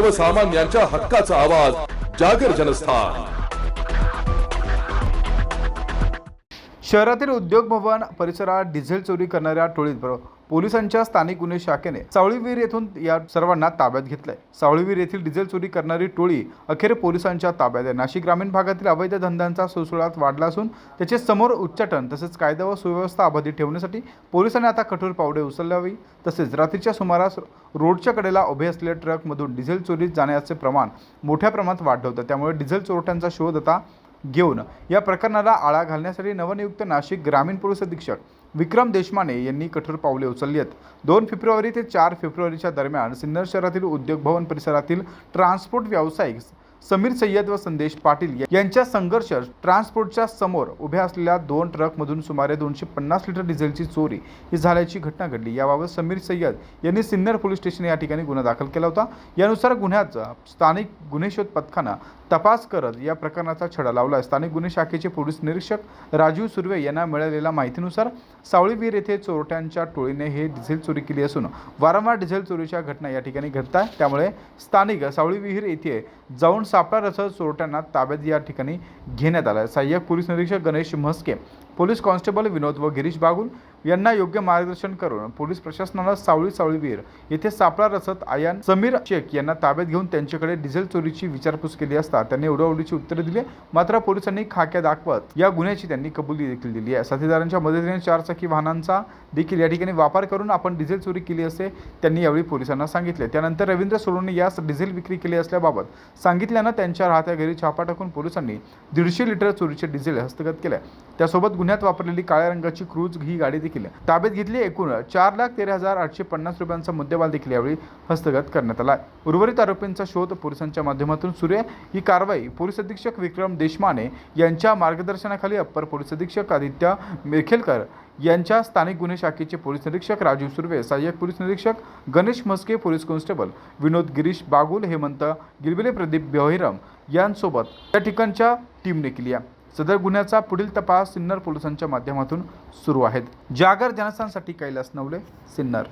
सर्वसामान्यांच्या हक्काचा आवाज जागर जनस्थान. शहरातील उद्योग भवन परिसरात डिझेल चोरी करणाऱ्या टोळीत बरोबर पोलिसांच्या स्थानिक गुन्हे शाखेने सावळीवीर येथून या सर्वांना ताब्यात घेतलंय. सावळीवीर येथील डिझेल चोरी करणारी टोळी अखेर पोलिसांच्या ताब्यात आहे. नाशिक ग्रामीण भागातील अवैध धंद्यांचा सुळसुळाट वाढला असून त्याचे समोर उच्चाटन तसेच कायदा व सुव्यवस्था अबाधित ठेवण्यासाठी पोलिसांनी आता कठोर पावले उचलावी तसेच रात्रीच्या सुमारास रोडच्या कडेला उभे असलेल्या ट्रकमधून डिझेल चोरीत जाण्याचे प्रमाण मोठ्या प्रमाणात वाढलं होतं. त्यामुळे डिझेल चोरट्यांचा शोध आता घेऊन या प्रकरणाला आळा घालण्यासाठी नवनियुक्त नाशिक ग्रामीण पोलीस अधीक्षक विक्रम देशमाने यांनी कठोर पावले उचलली आहेत. दोन फेब्रुवारी ते चार फेब्रुवारीच्या दरम्यान सिन्नर शहरातील उद्योग भवन परिसरातील ट्रान्सपोर्ट व्यावसायिक समीर सय्यद व संदेश पाटील यांच्या संघर्ष ट्रान्सपोर्टच्या समोर उभ्या असलेल्या दोन ट्रकमधून सुमारे दोनशे पन्नास लिटर डिझेलची चोरी ही झाल्याची घटना घडली. याबाबत समीर सय्यद यांनी सिन्नर पोलीस स्टेशन या ठिकाणी गुन्हा दाखल केला होता. यानुसार गुन्ह्याचा स्थानिक गुन्हे शोध पथकानं तपास करत या प्रकरणाचा छडा लावला. स्थानिक गुन्हे शाखेचे पोलीस निरीक्षक राजीव सुर्वे यांना मिळालेल्या माहितीनुसार सावळीवीर येथे चोरट्यांच्या टोळीने हे डिझेल चोरी केली असून वारंवार डिझेल चोरीच्या घटना या ठिकाणी घडत आहेत त्यामुळे स्थानिक सावळीविहीर येथे जाऊन सापळा रचत चोरट्यांना ताब्यात या ठिकाणी घेण्यात आलं सहाय्यक पोलीस निरीक्षक गणेश म्हस्के पोलीस कॉन्स्टेबल विनोद व गिरीश बागुल यांना योग्य मार्गदर्शन करून पोलीस प्रशासनाला सावळी सावळीवीर येथे सापळा रचत आयान समीर शेख यांना ताब्यात घेऊन त्यांच्याकडे डिझेल चोरीची विचारपूस केली असता त्यांनी उडवडीची उत्तरे दिली. मात्र पोलिसांनी खाक्या दाखवत या गुन्ह्याची त्यांनी कबुली देखील दिली आहे. साथीदारांच्या मदतीने चारचाकी वाहनांचा देखील या ठिकाणी वापर करून आपण डिझेल चोरी केली असे त्यांनी यावेळी पोलिसांना सांगितले. त्यानंतर रवींद्र सोडूने यास डिझेल विक्री केली असल्याबाबत सांगितल्यानं त्यांच्या राहत्या घरी छापा टाकून पोलिसांनी दीडशे लिटर चोरीचे डिझेल हस्तगत केले. त्यासोबत गुन्ह्यात वापरलेली काळ्या रंगाची क्रूज ही गाडी देखील ताब्यात घेतली एकूण चार लाख तेरा हजार आठशे पन्नास रुपयांचा मुद्देमाल देखील यावेळी हस्तगत करण्यात आला उर्वरित आरोपींचा शोध पोलिसांच्या माध्यमातून सुरू आहे. ही कारवाई पोलीस अधीक्षक विक्रम देशमाने यांच्या मार्गदर्शनाखाली अप्पर पोलीस अधीक्षक आदित्य मेखेलकर यांच्या स्थानिक गुन्हे शाखेचे पोलीस निरीक्षक राजीव सुर्वे सहाय्यक पोलीस निरीक्षक गणेश म्हस्के पोलीस कॉन्स्टेबल विनोद गिरीश बागुल हेमंत गिलबिले प्रदीप बेहिरम यांसोबत या ठिकाणच्या टीमने केली आहे. सदर गुन्ह्याचा पुढील तपास सिन्नर पोलिसांच्या माध्यमातून सुरू आहेत. जागर जनस्थानसाठी कैलास नवले सिन्नर.